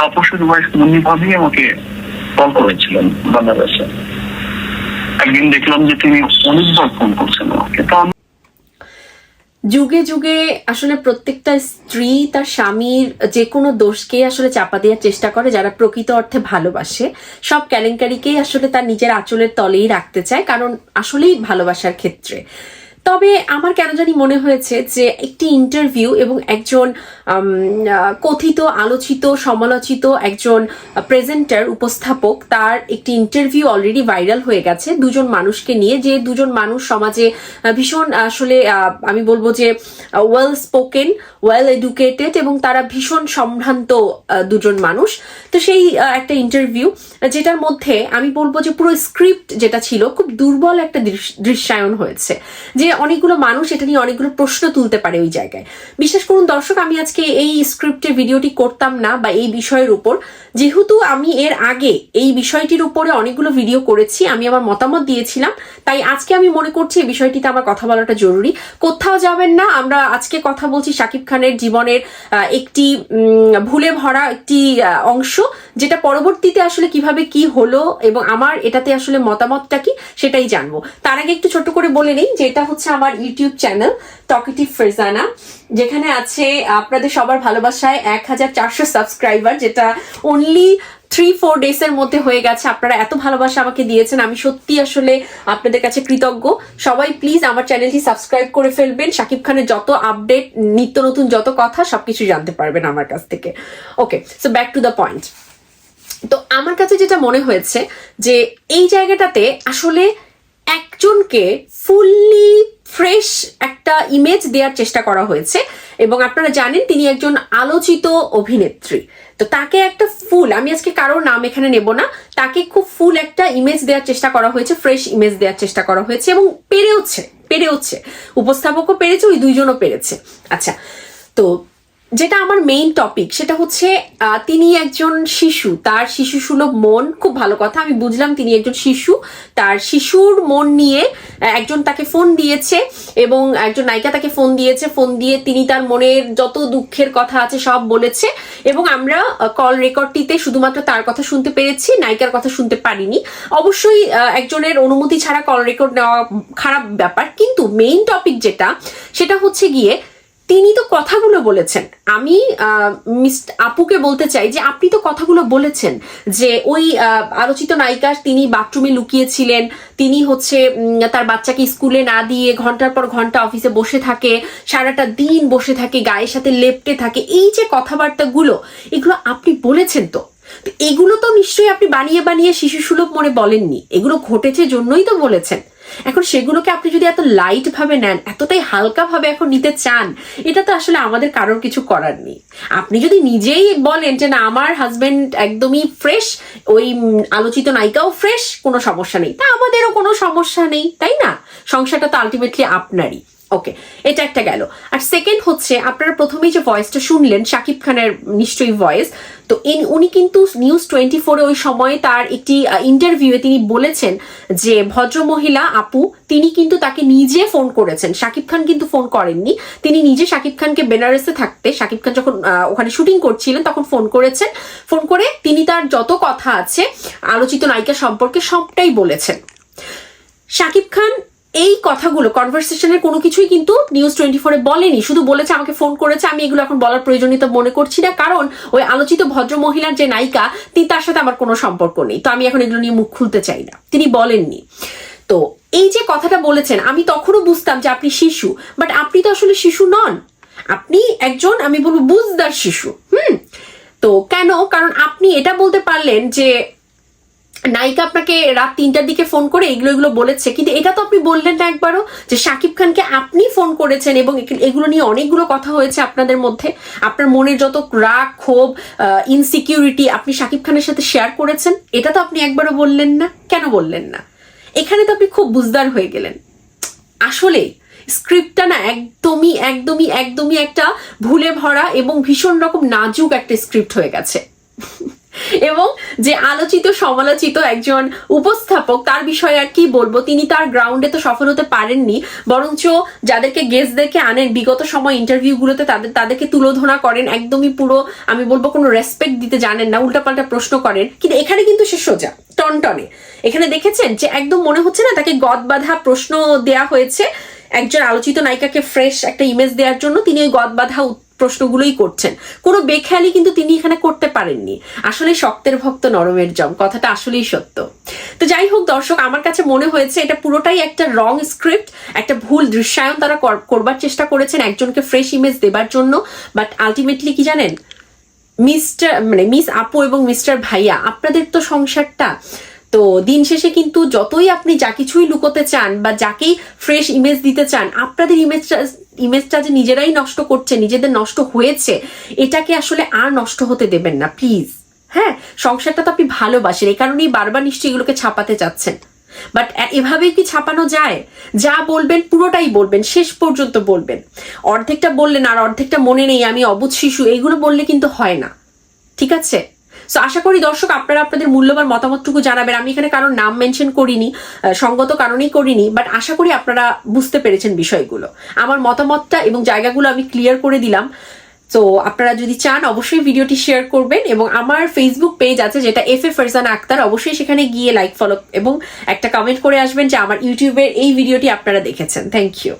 Wife Munni ভাবি আমাকে call করেছিলেন বাংলাদেশে। একদিন দেখলাম যে তিনি অনেকবার ফোন করছেন আমাকে। তো যুগে যুগে আসলে প্রত্যেকটা স্ত্রী তার স্বামীর যে কোনো দোষকে আসলে চাপা দেওয়ার চেষ্টা করে, যারা প্রকৃত অর্থে ভালোবাসে। সব কেলেঙ্কারিকেই আসলে তার নিজের আঁচলের তলেই রাখতে চায়, কারণ আসলেই ভালোবাসার ক্ষেত্রে। তবে আমার কেন জানি মনে হয়েছে যে একটি ইন্টারভিউ এবং একজন কথিত, আলোচিত, সমালোচিত একজন প্রেজেন্টার উপস্থাপক, তার একটি ইন্টারভিউ অলরেডি ভাইরাল হয়ে গেছে দুজন মানুষকে নিয়ে, যে দুজন মানুষ সমাজে ভীষণ আসলে আমি বলব যে ওয়েল স্পোকেন ওয়েল এডুকেটেড এবং তারা ভীষণ সম্ভ্রান্ত দুজন মানুষ। তো সেই একটা ইন্টারভিউ যেটার মধ্যে আমি বলব যে পুরো স্ক্রিপ্ট যেটা ছিল খুব দুর্বল একটা দৃশ- দৃশ্যায়ন হয়েছে। যে অনেকগুলো মানুষ এটা নিয়ে অনেকগুলো প্রশ্ন তুলতে পারে ওই জায়গায়। বিশ্বাস করুন, দর্শক, আমি আজকে এই স্ক্রিপ্টের ভিডিওটি করতাম না বা এই বিষয়ের উপর। যেহেতু আমি এর আগে এই বিষয়টির উপরে অনেকগুলো ভিডিও করেছি, আমি আমার মতামত দিয়েছিলাম, তাই আজকে আমি মনে করছি এই বিষয়টিতে আমার কথা বলাটা জরুরি। কোথাও যাবেন না, আমরা আজকে কথা বলছি শাকিব খানের জীবনের একটি ভুলে ভরা একটি অংশ, যেটা পরবর্তীতে আসলে কীভাবে কি হলো এবং আমার এটাতে আসলে মতামতটা কি সেটাই জানব। তার আগে একটু ছোট করে বলে নিই যে এটা হচ্ছে আমার ইউটিউব চ্যানেল টকেটিভ ফ্রেজানা যেখানে আছে আপনাদের সবার ভালোবাসায় এক হাজার চারশো সাবস্ক্রাইবার, যেটা অনলি থ্রি ফোর ডেজ এর মধ্যে হয়ে গেছে। আপনারা এত ভালোবাসা আমাকে দিয়েছেন, আমি সত্যি আসলে আপনাদের কাছে কৃতজ্ঞ। সবাই প্লিজ আমার চ্যানেলটি সাবস্ক্রাইব করে ফেলবেন। শাকিব খানের যত আপডেট নিত্য নতুন যত কথা, সবকিছু জানতে পারবেন আমার কাছ থেকে। Okay so back to the point তো আমার কাছে যেটা মনে হয়েছে যে এই জায়গাটাতে আসলে একজনকে ফুললি ফ্রেশ একটা ইমেজ দেওয়ার চেষ্টা করা হয়েছে। এবং আপনারা জানেন, তিনি একজন আলোচিত অভিনেত্রী। তো তাকে একটা ফুল, আমি আজকে কারোর নাম এখানে নেব না, তাকে খুব ফুল একটা ইমেজ দেওয়ার চেষ্টা করা হয়েছে ফ্রেশ ইমেজ দেওয়ার চেষ্টা করা হয়েছে এবং পেরেওছে পেরেওছে। উপস্থাপকও পেরেছে, ওই দুইজনও পেরেছে। আচ্ছা তো যেটা আমার মেইন টপিক সেটা হচ্ছে তিনি একজন শিশু, তার শিশু সুলভ মন, খুব ভালো কথা, আমি বুঝলাম তিনি একজন শিশু, তার শিশুর মন নিয়ে একজন তাকে ফোন দিয়েছে এবং একজন নায়িকা তাকে ফোন দিয়েছে ফোন দিয়ে তিনি তার মনের যত দুঃখের কথা আছে সব বলেছে এবং আমরা কল রেকর্ডটিতে শুধুমাত্র তার কথা শুনতে পেরেছি, নায়িকার কথা শুনতে পারিনি। অবশ্যই একজনের অনুমতি ছাড়া কল রেকর্ড নেওয়া খারাপ ব্যাপার, কিন্তু মেইন টপিক যেটা, সেটা হচ্ছে গিয়ে তিনি তো কথাগুলো বলেছেন। আমি আপুকে বলতে চাই যে আপনি তো কথাগুলো বলেছেন যে ওই আলোচিত নায়িকা তিনি বাথরুমে লুকিয়েছিলেন, তিনি হচ্ছে তার বাচ্চাকে স্কুলে না দিয়ে ঘণ্টার পর ঘণ্টা অফিসে বসে থাকে, সারাটা দিন বসে থাকে, গায়ের সাথে লেপটে থাকে, এই যে কথাবার্তাগুলো, এগুলো আপনি বলেছেন তো? এগুলো তো নিশ্চয়ই আপনি বানিয়ে বানিয়ে শিশু সুলভ মনে বলেননি। এগুলো ঘটেছে জন্যই তো বলেছেন। এখন সেগুলোকে আপনি যদি এত লাইট ভাবে নেন, এতটাই হালকাভাবে এখন নিতে চান, এটা তো আসলে আমাদের কারোর কিছু করার নেই। আপনি যদি নিজেই বলেন যে, না, আমার হাজবেন্ড একদমই ফ্রেশ ওই আলোচিত নায়িকাও ফ্রেশ কোনো সমস্যা নেই। তা আমাদেরও কোনো সমস্যা নেই, তাই না? সংসারটা তো আলটিমেটলি আপনারই। ওকে এটা একটা গেল। আর সেকেন্ড হচ্ছে, আপনারা প্রথমেই যে ভয়েসটা শুনলেন, শাকিব খানের নিশ্চয়ই ভয়েস তো উনি কিন্তু নিউজ টোয়েন্টি ফোরে ওই সময়ে তার একটি ইন্টারভিউয়ে তিনি বলেছেন যে, ভদ্রমহিলা আপু, তিনি কিন্তু তাকে নিজে ফোন করেছেন। শাকিব খান কিন্তু ফোন করেননি। তিনি নিজে শাকিব খানকে বেনারসে থাকতে, শাকিব খান যখন ওখানে শুটিং করছিলেন, তখন ফোন করেছেন। ফোন করে তিনি তার যত কথা আছে, আলোচিত নায়িকা সম্পর্কে সবটাই বলেছেন। শাকিব খান এই কথাগুলো কনভারসেশনের কোনো কিছুই কিন্তু নিউজ টোয়েন্টি ফোরে বলেনি। শুধু বলেছে, আমাকে ফোন করেছে। আমি এগুলো এখন বলার প্রয়োজনীয়তা মনে করছি না। কারণ ওই আলোচিত ভদ্র মহিলার যে নায়িকা, তিনি তার সাথে আমার কোনো সম্পর্ক নেই। তো আমি এখন এগুলো নিয়ে মুখ খুলতে চাই না। তিনি বলেননি। তো এই যে কথাটা বলেছেন, আমি তখনও বুঝতাম যে আপনি শিশু বাট আপনি তো আসলে শিশু নন। আপনি একজন, আমি বলব, বুঝদার শিশু। হুম? তো কেন? কারণ আপনি এটা বলতে পারলেন যে নায়িকা আপনাকে রাত তিনটার দিকে ফোন করে এগুলো এগুলো বলেছে। কিন্তু এটা তো আপনি বললেন না একবারও যে শাকিব খানকে আপনি ফোন করেছেন এবং এগুলো- নিয়ে অনেকগুলো কথা হয়েছে আপনাদের মধ্যে। আপনার মনের যত রাগ, ক্ষোভ ইনসিকিউরিটি আপনি শাকিব খানের সাথে শেয়ার করেছেন, এটা তো আপনি একবারও বললেন না। কেন বললেন না? এখানে তো আপনি খুব বুঝদার হয়ে গেলেন। আসলে স্ক্রিপ্টটা না একদমই একদমই একদমই একটা ভুলে ভরা এবং ভীষণ রকম নাজুক একটা স্ক্রিপ্ট হয়ে গেছে। এবং যে আলোচিত, সমালোচিত একজন উপস্থাপক, তার বিষয়ে আর কি বলব? তিনি তার গ্রাউন্ডে তো সফল হতে পারেননি। বরঞ্চ যাদেরকে গেস্টদেরকে আনেন, বিগত সময় ইন্টারভিউগুলোতে তাদের, তাদেরকে তুলোধনা করেন। একদমই পুরো, আমি বলব কোনো রেসপেক্ট দিতে জানেন না, উল্টাপাল্টা প্রশ্ন করেন। কিন্তু এখানে কিন্তু সে সোজা, টনটনে। এখানে দেখেছেন যে একদম মনে হচ্ছে না তাকে গদ বাঁধা প্রশ্ন দেয়া হয়েছে। একজন আলোচিত নায়িকাকে ফ্রেশ একটা ইমেজ দেওয়ার জন্য তিনি ওই গদ বাঁধা প্রশ্নগুলোই করছেন। কোনো বেখেয়ালি কিন্তু তিনি এখানে করতে পারেননি। আসলে শক্তের ভক্ত নরমের জম, কথাটা আসলেই সত্য। তো যাই হোক দর্শক, আমার কাছে মনে হয়েছে এটা পুরোটাই একটা রং স্ক্রিপ্ট একটা ভুল দৃশ্যায়ন তারা কর- করবার চেষ্টা করেছেন একজনকে ফ্রেশ ইমেজ দেবার জন্য। বাট আলটিমেটলি কি জানেন? মিস্টার মানে মিস আপু এবং মিস্টার ভাইয়া, আপনাদের তো সংসারটা তো দিন শেষে কিন্তু যতই আপনি যা কিছুই লুকোতে চান বা যাকেই ফ্রেশ ইমেজ দিতে চান, আপনাদের ইমেজটা ইমেজটা যে নিজেরাই নষ্ট করছে, নিজেদের নষ্ট হয়েছে, এটাকে আসলে আর নষ্ট হতে দেবেন না প্লিজ হ্যাঁ সংসারটা তো আপনি ভালোবাসেন, এই কারণেই বারবার নিশ্চয়ই এগুলোকে ছাপাতে চাচ্ছেন। বাট এভাবে কি ছাপানো যায়? যা বলবেন, পুরোটাই বলবেন, শেষ পর্যন্ত বলবেন। অর্ধেকটা বললেন আর অর্ধেকটা মনে নেই, আমি অবুধ শিশু এইগুলো বললে কিন্তু হয় না। ঠিক আছে? তো আশা করি দর্শক আপনারা আপনাদের মূল্যবান মতামতটুকু জানাবেন। আমি এখানে কারোর নাম মেনশন করিনি সঙ্গত কারণেই করিনি বাট আশা করি আপনারা বুঝতে পেরেছেন বিষয়গুলো। আমার মতামতটা এবং জায়গাগুলো আমি ক্লিয়ার করে দিলাম। তো আপনারা যদি চান, অবশ্যই ভিডিওটি শেয়ার করবেন এবং আমার ফেসবুক পেজ আছে যেটা এফ এ ফারজানা আক্তার অবশ্যই সেখানে গিয়ে লাইক ফলো এবং একটা কমেন্ট করে আসবেন যে আমার ইউটিউবের এই ভিডিওটি আপনারা দেখেছেন। Thank you